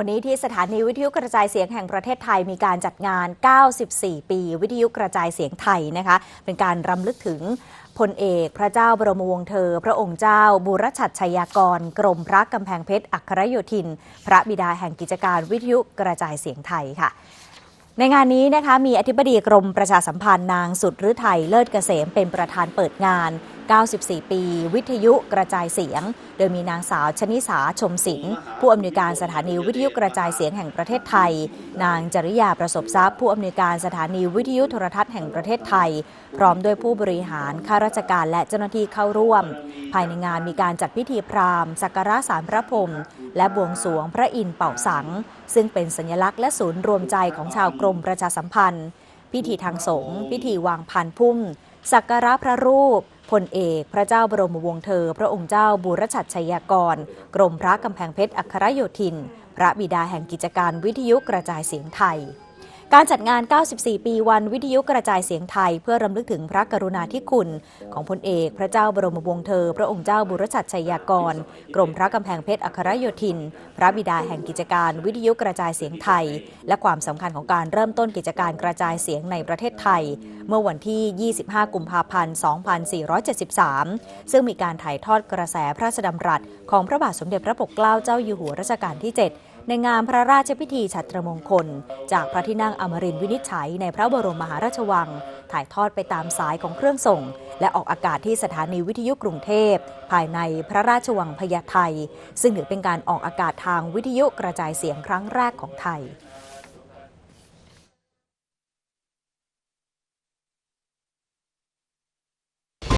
วันนี้ที่สถานีวิทยุกระจายเสียงแห่งประเทศไทยมีการจัดงาน 94 ปี วิทยุกระจายเสียงไทยนะคะ เป็นการรำลึกถึงพลเอกพระเจ้าบรมวงศ์เธอ พระองค์เจ้า บุรชัดชัยากร กรมพระกำแพงเพชร อัครโยธิน พระบิดาแห่งกิจการวิทยุกระจายเสียงไทยค่ะในงานนี้นะคะมีอธิบดีกรมประชาสัมพันธ์นางสุดฤทัยเลิศเกษมเป็นประธานเปิดงาน 94 ปี วิทยุกระจายเสียง โดยมีนางสาวชนิสาชมศิลป์ผู้อำนวยการสถานีวิทยุกระจายเสียงแห่งประเทศไทย นางจริยาประสบทรัพย์ ผู้อำนวยการสถานีวิทยุโทรทัศน์แห่งประเทศไทย พร้อมด้วยผู้บริหารข้าราชการและเจ้าหน้าที่เข้าร่วม ภายในงานมีการจัดพิธีพราหมณ์สักการะสารพระพรมและบวงสรวงพระอินทร์เป่าสัง ซึ่งเป็นสัญลักษณ์และศูนย์รวมใจของชาวกรมประชาสัมพันธ์ พิธีทางสงฆ์พิธีวางพันพุ่มสักการะพระรูป พลเอกพระเจ้าบรมวงศ์เธอ พระองค์เจ้าบุรชัดชัยยากร กรมพระกำแพงเพชรอัครโยธิน พระบิดาแห่งกิจการวิทยุกระจายเสียงไทย การจัดงาน 94 ปีวันวิทยุกระจายเสียงไทย เพื่อรำลึกถึงพระกรุณาธิคุณ ของพลเอกพระเจ้าบรมวงศ์เธอ พระองค์เจ้าบุรชัดชัยยากร กรมพระกำแพงเพชรอัครโยธิน พระบิดาแห่งกิจการวิทยุกระจายเสียงไทย และความสำคัญของการเริ่มต้นกิจการกระจายเสียงในประเทศไทย เมื่อวันที่ 25 กุมภาพันธ์ 2473 ซึ่งมีการถ่ายทอดกระแสพระราชดำรัส ของพระบาทสมเด็จพระปกเกล้าเจ้าอยู่หัวรัชกาลที่ 7 ในงานพระราชพิธีฉัตรมงคล จากพระที่นั่งอมรินทร์วินิจฉัยในพระบรมมหาราชวัง ถ่ายทอดไปตามสายของเครื่องส่ง และออกอากาศที่สถานีวิทยุกรุงเทพ ภายในพระราชวังพญาไทซึ่งถือเป็นการออกอากาศทางวิทยุกระจายเสียงครั้งแรกของไทย